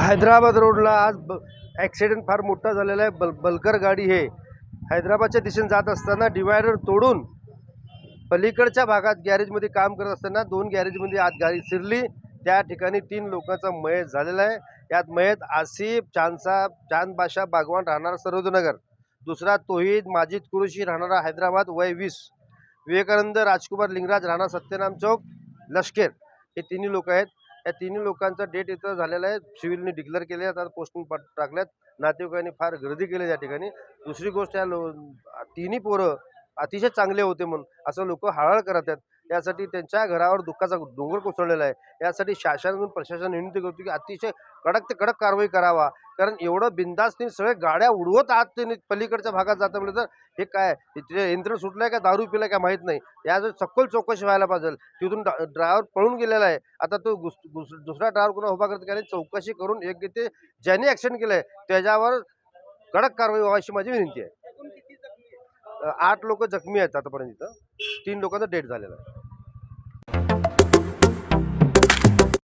हैदराबाद रोडला आज ब ॲक्सिडेंट फार मोठा झालेला आहे. बल बलकर गाडी हे हैदराबादच्या दिशेने जात असताना डिवायडर तोडून पलीकडच्या भागात गॅरेजमध्ये काम करत असताना दोन गॅरेजमध्ये आत गाडी शिरली. त्या ठिकाणी तीन लोकांचा मयत झालेला आहे. यात मयत आसिफ चांदसाब चांद बाशा बागवान राहणारा सरोदनगर दुसरा तोहीद माजिद कुरुशी राहणारा हैदराबाद वय वीस. विवेकानंद राजकुमार लिंगराज राहणार सत्यनाम चौक लष्कर. हे तिन्ही लोक आहेत. या तिन्ही लोकांचा डेट इथं झालेला आहे. सिव्हिलने डिक्लेअर केले आता पोस्टिंग पाठ टाकल्यात. नातेवाईकांनी फार गर्दी केली त्या ठिकाणी. दुसरी गोष्ट या लो तिन्ही पोरं अतिशय चांगले होते म्हणून असं लोक हळहळ करत आहेत. यासाठी त्यांच्या घरावर दुःखाचा डोंगर कोसळलेला आहे. यासाठी शासन प्रशासन विनंती करतो की अतिशय कडक ते कडक कारवाई करावा. कारण एवढं बिंदास त्यांनी सगळे गाड्या उडवत आत त्यांनी पलीकडच्या भागात जातं म्हणजे तर हे काय? तिथे यंत्र आहे का? दारू पिलाय काय माहीत नाही. याचं सखोल चौकशी व्हायला पाहिजे. तिथून ड्रायव्हर पळून गेलेला आहे. आता तो गुस- दुसरा ड्रायव्हर कुणा उभा करत त्याने चौकशी करून एक ते ज्यांनी ॲक्शन केलंय त्याच्यावर कडक कारवाई व्हावी अशी माझी विनंती आहे. आठ लोक जखमी आहेत आतापर्यंत इथं. तीन लोकांचा डेट झालेला आहे.